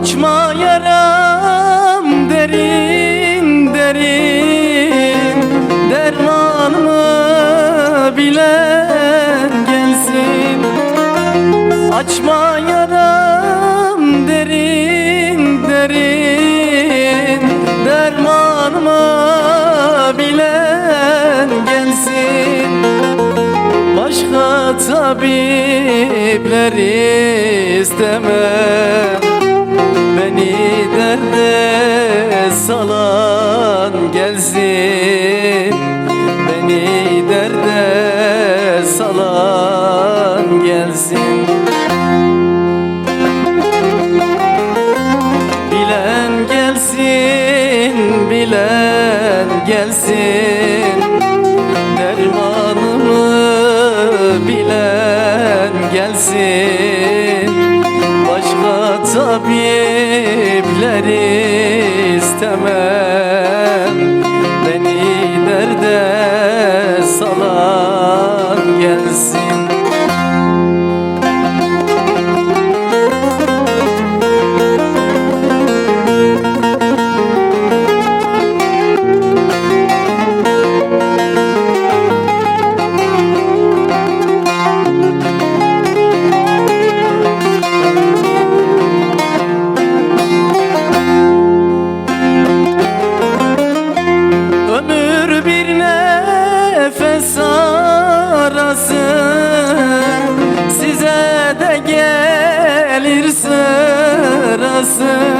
Açma yaram derin derin. Dermanımı bilen gelsin. Açma yaram derin derin. Dermanımı bilen gelsin. Başka tabipler istemem. Beni derde salan gelsin. Beni derde salan gelsin. Bilen gelsin, bilen gelsin. Dermanımı bilen gelsin tabipleri sırası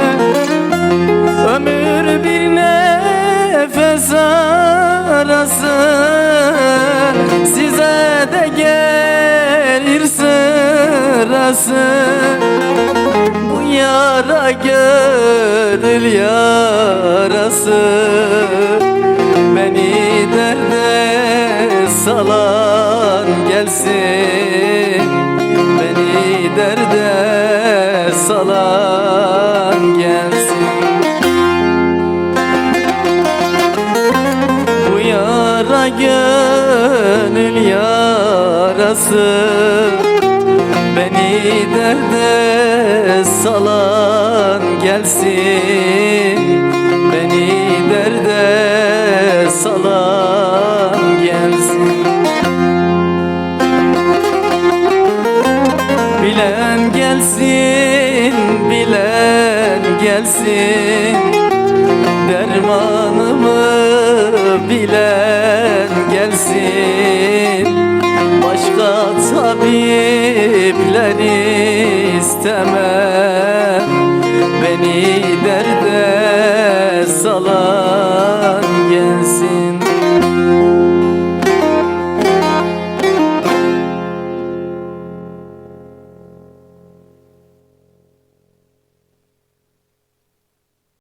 Ömür bir nefes arası. Size de gelir sırası. Bu yara gönül yarası. Beni derde salan gelsin. Beni derde salan yara gönül yarası. Beni derde salan gelsin. Beni derde salan gelsin. Bilen gelsin, bilen gelsin gelsin Başka tabipleri istemem. Beni derde salan